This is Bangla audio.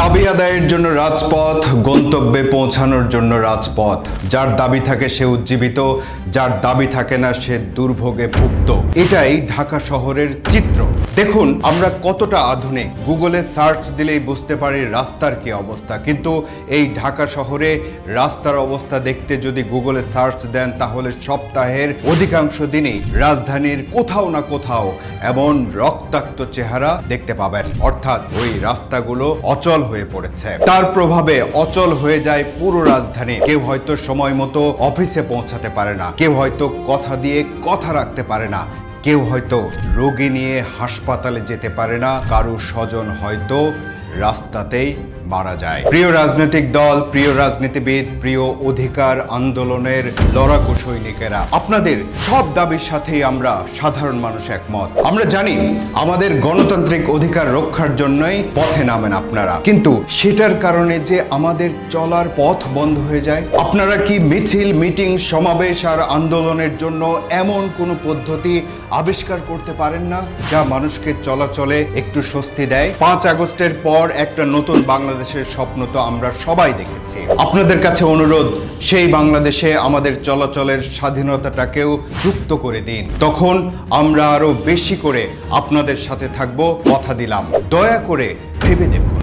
দাবি আদায়ের জন্য রাজপথ, গন্তব্যে পৌঁছানোর জন্য রাজপথ। যার দাবি থাকে সে উজ্জীবিত, যার দাবি থাকে না সে দুর্ভোগে ভুক্ত। এটাই ঢাকা শহরের চিত্র। দেখুন, আমরা কতটা আধুনিক। গুগলে সার্চ দিলেই বুঝতে পারি রাস্তার কি অবস্থা। কিন্তু এই ঢাকা শহরে রাস্তার অবস্থা দেখতে যদি গুগলে সার্চ দেন, তাহলে সপ্তাহের অধিকাংশ দিনই রাজধানীর কোথাও না কোথাও এমন রক্তাক্ত চেহারা দেখতে পাবেন। অর্থাৎ ওই রাস্তাগুলো অচল হয়ে পড়েছে। তার প্রভাবে অচল হয়ে যায় পুরো রাজধানী। কেউ হয়তো সময় মতো অফিসে পৌঁছাতে পারে না। কেউ হয়তো কথা দিয়ে কথা রাখতে পারে না। কেউ হয়তো রোগী নিয়ে হাসপাতালে যেতে পারে না। কারও স্বজন হয়তো রাস্তাতেই মারা যায়। প্রিয় রাজনৈতিক দল, প্রিয় রাজনীতিবিদ, প্রিয় অধিকার আন্দোলনের লড়াকু সৈনিকেরা, আপনাদের সব দাবির সাথেই আমরা সাধারণ মানুষ একমত। আমরা জানি আমাদের গণতান্ত্রিক অধিকার রক্ষার জন্যই পথে নামেন আপনারা। কিন্তু সেটার কারণে যে আমাদের চলার পথ বন্ধ হয়ে যায়, আপনারা কি মিছিল, মিটিং, সমাবেশ আর আন্দোলনের জন্য এমন কোনো পদ্ধতি আবিষ্কার করতে পারেন না, যা মানুষকে চলাচলে একটু স্বস্তি দেয়? পাঁচ আগস্টের পর একটা নতুন বাংলাদেশের স্বপ্ন তো আমরা সবাই দেখেছি। আপনাদের কাছে অনুরোধ, সেই বাংলাদেশে আমাদের চলাচলের স্বাধীনতাটাকেও যুক্ত করে দিন। তখন আমরা আরও বেশি করে আপনাদের সাথে থাকব, কথা দিলাম। দয়া করে ভেবে দেখুন।